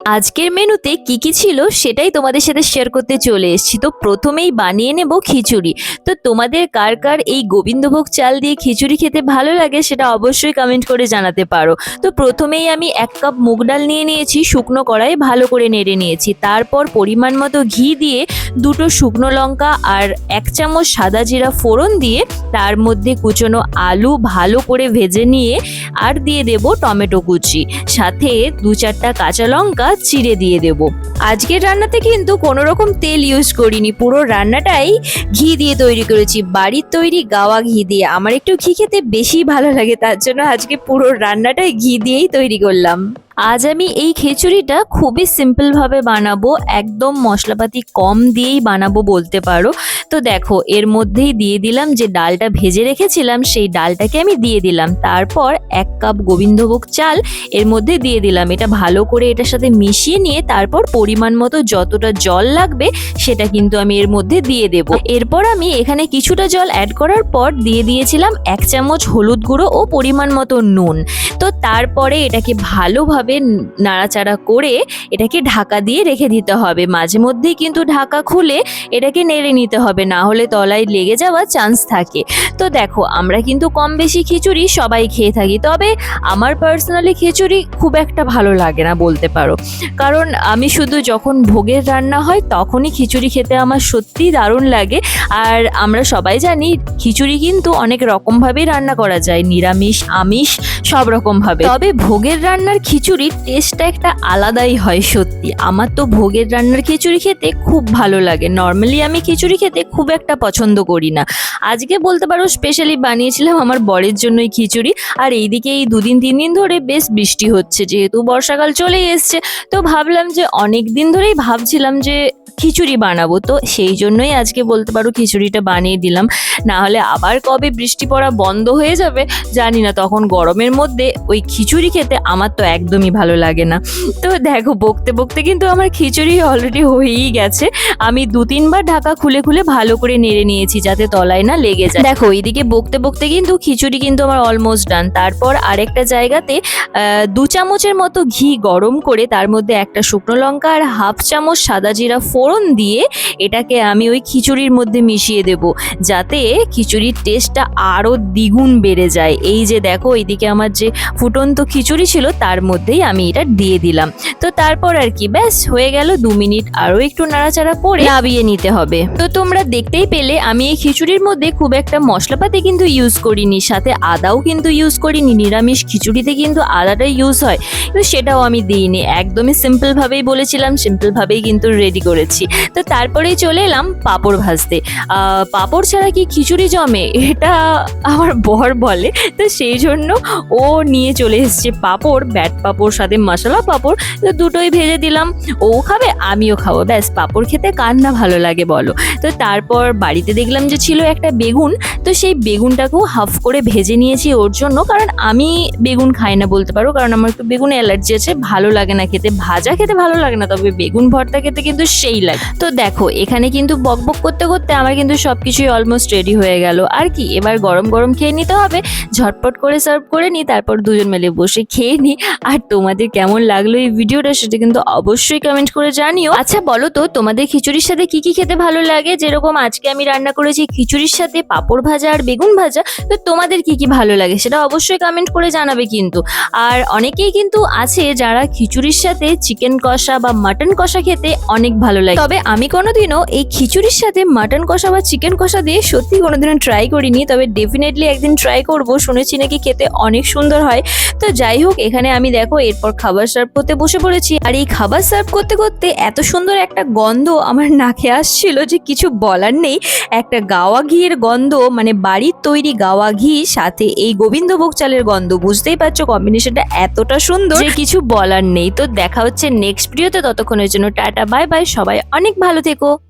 আজকের মেনুতে কি কি ছিল সেটাই তোমাদের সাথে শেয়ার করতে চলে এসেছি। তো প্রথমেই বানিয়ে নেব খিচুড়ি। তো তোমাদের কার কার এই গোবিন্দভোগ চাল দিয়ে খিচুড়ি খেতে ভালো লাগে সেটা অবশ্যই কমেন্ট করে জানাতে পারো। তো প্রথমেই আমি এক কাপ মুগ ডাল নিয়ে নিয়েছি, শুকনো কড়াই ভালো করে নেড়ে নিয়েছি। তারপর পরিমাণ মতো ঘি দিয়ে দুটো শুকনো লঙ্কা আর এক চামচ সাদা জিরা ফোড়ন দিয়ে তার মধ্যে কুচনো আলু ভালো করে ভেজে নিয়ে আর দিয়ে দেব টমেটো কুচি। সাথে দু চারটা কাঁচা লঙ্কা চিড়ে দিয়ে দেব। আজকের রান্নাতে কিন্তু কোনো রকম তেল ইউজ করিনি। পুরো রান্নাটাই ঘি দিয়ে তৈরি করেছি। বাড়ির তৈরি গাওয়া ঘি দিয়ে। আমার একটু ঘি খেতে বেশি ভালো লাগে, তার জন্য আজকে পুরো রান্নাটাই ঘি দিয়েই তৈরি করলাম। আজ আমি এই খিচুড়িটা খুবই সিম্পলভাবে বানাবো। একদম মশলাপাতি কম দিয়েই বানাবো বলতে পারো। তো দেখো, এর মধ্যেই দিয়ে দিলাম যে ডালটা ভেজে রেখেছিলাম, সেই ডালটাকে আমি দিয়ে দিলাম। তারপর এক কাপ গোবিন্দভোগ চাল, এর মধ্যে দিয়ে দিলাম। এটা ভালো করে এটার সাথে মিশিয়ে নিয়ে তারপর পরিমাণ মতো যতটা জল লাগবে, সেটা কিন্তু আমি এর মধ্যে দিয়ে দেব। এরপর আমি এখানে কিছুটা জল অ্যাড করার পর দিয়ে দিয়েছিলাম এক চামচ হলুদ গুঁড়ো ও পরিমাণ মতো নুন। তো তারপরে এটাকে ভালোভাবে নাড়াচাড়া করে এটাকে ঢাকা দিয়ে রেখে দিতে হবে। মাঝে মধ্যেই কিন্তু ঢাকা খুলে এটাকে নেড়ে নিতে হবে, না হলে তলায় লেগে যাওয়ার চান্স থাকে। তো দেখো, আমরা কিন্তু কম বেশি খিচুড়ি সবাই খেয়ে থাকি, তবে আমার পার্সোনালি খিচুড়ি খুব একটা ভালো লাগে না বলতে পারো। কারণ আমি শুধু যখন ভোগের রান্না হয় তখনই খিচুড়ি খেতে আমার সত্যি দারুণ লাগে। আর আমরা সবাই জানি খিচুড়ি কিন্তু অনেক রকমভাবেই রান্না করা যায়, নিরামিষ, আমিষ সব রকমভাবে। তবে ভোগের রান্নার খিচুড়ির টেস্টটা একটা আলাদাই হয় সত্যি। আমার তো ভোগের রান্নার খিচুড়ি খেতে খুব ভালো লাগে। নর্মালি আমি খিচুড়ি খেতে খুব একটা পছন্দ করি না। আজকে বলতে পারো স্পেশালি বানিয়েছিলাম আমার বরের জন্যই খিচুড়ি। আর এইদিকে এই দুদিন, তিন দিন ধরে বেশ বৃষ্টি হচ্ছে। যেহেতু বর্ষাকাল চলেই এসছে, তো ভাবলাম যে অনেক দিন ধরেই ভাবছিলাম যে খিচুড়ি বানাবো। তো সেই জন্যই আজকে বলতে পারো খিচুড়িটা বানিয়ে দিলাম। না হলে আবার কবে বৃষ্টি পড়া বন্ধ হয়ে যাবে জানি না। তখন গরমের মধ্যে ওই খিচুড়ি খেতে আমার তো একদমই ভালো লাগে না। তো দেখো, বকতে বকতে কিন্তু আমার খিচুড়ি অলরেডি হয়েই গেছে। আমি দু তিনবার ঢাকা খুলে খুলে ভালো করে নেড়ে নিয়েছি যাতে তলায় না লেগে যায়। দেখো, এইদিকে বকতে বকতে কিন্তু খিচুড়ি কিন্তু আমার অলমোস্ট ডান তারপর আরেকটা জায়গাতে দু চামচের মতো ঘি গরম করে তার মধ্যে একটা শুকনো লঙ্কা আর হাফ চামচ সাদা জিরা ফোড়ন দিয়ে এটাকে আমি ওই খিচুড়ির মধ্যে মিশিয়ে দেব। যাতে খিচুড়ির টেস্টটা আরও দ্বিগুণ বেড়ে যায়। এই যে দেখো, এইদিকে আমার যে ফুটন্ত খিচুড়ি ছিল, তার মধ্যেই আমি এটা দিয়ে দিলাম। তো তারপর আর কি, ব্যাস হয়ে গেল দু মিনিট। আরও একটু নাড়াচাড়া করে নাবিয়ে নিতে হবে। তো তোমরা দেখতেই পেলে, আমি এই খিচুড়ির মধ্যে খুব একটা মশলাপাতি কিন্তু ইউজ করিনি। সাথে আদাও কিন্তু ইউজ করিনি। নিরামিষ খিচুড়িতে কিন্তু আদাটা ইউজ হয়। কিন্তু সেটাও আমি দিইনি। একদমই সিম্পলভাবেই বলেছিলাম সিম্পলভাবেই কিন্তু রেডি করেছি। তো তারপরেই চলে এলাম পাঁপড় ভাজতে। পাঁপড় ছাড়া কি খিচুড়ি জমে? এটা আমার বর বলে। তো সেই জন্য ও নিয়ে চলে এসেছে পাঁপড়, ব্যাট পাঁপড় সাথে মশলা, পাঁপড় দুটোই ভেজে দিলাম। ও খাবে, আমিও খাব। ব্যাস, পাঁপড় খেতে কার না ভালো লাগে বলো। তো তারপর বাড়িতে দেখলাম যে ছিল একটা বেগুন, তো সেই বেগুনটাকেও হাফ করে ভেজে নিয়েছি ওর জন্য, কারণ আমি বেগুন খাই না বলতে পারো, কারণ আমার একটু বেগুন অ্যালার্জি আছে, ভালো লাগে না খেতে, ভাজা খেতে ভালো লাগে না, তবে বেগুন ভর্তা খেতে কিন্তু সেই লাগে। তো দেখো, এখানে কিন্তু বকবক করতে করতে আমার কিন্তু সব কিছুই অলমোস্ট রেডি হয়ে গেল। আর কি, এবার গরম গরম খেয়ে নিতে হবে, ঝটপট করে সার্ভ করে নিই, তারপর দুজন মিলে বসে খেয়ে নিই, আর তোমাদের কেমন লাগল এই ভিডিওটা সেটা কিন্তু অবশ্যই কমেন্ট করে জানিও। আচ্ছা বলো তো, তোমাদের খিচুড়ির সাথে কি কি খেতে ভালো লাগে? যেরকম আজকে আমি রান্না করেছি খিচুড়ির সাথে পাঁপড় ভাজা আর বেগুন ভাজা, তো তোমাদের কি কি ভালো লাগে সেটা অবশ্যই কমেন্ট করে জানাবে কিন্তু। আর অনেকেই কিন্তু আছে যারা খিচুড়ির সাথে চিকেন কষা বা মাটন কষা খেতে অনেক ভালো লাগে। তবে আমি কোনোদিনও এই খিচুড়ির সাথে মাটন কষা বা চিকেন কষা দিয়ে সত্যি কোনোদিনও ট্রাই করিনি, তবে ডেফিনেটলি একদিন ট্রাই করব। শুনেছি নাকি খেতে অনেক সুন্দর হয়। তো যাই হোক, এখানে আমি দেখো এরপর খাবার সার্ভ করতে বসে পড়েছি। আর এই খাবার সার্ভ করতে করতে এত সুন্দর একটা গন্ধ আমার নাকে আসছিল যে কিছু বলার নেই। একটা গাওয়া ঘিয়ের গন্ধ মানে বাড়ির তৈরি গাওয়া ঘি, সাথে এই গোবিন্দভোগ চালের গন্ধ, বুঝতেই পারছ কম্বিনেশনটা এতটা সুন্দর। যে কিছু বলার নেই। তো দেখা হচ্ছে নেক্সট ভিডিওতে ততক্ষণের জন্য টাটা বাই বাই সবাই অনেক ভালো থেকো।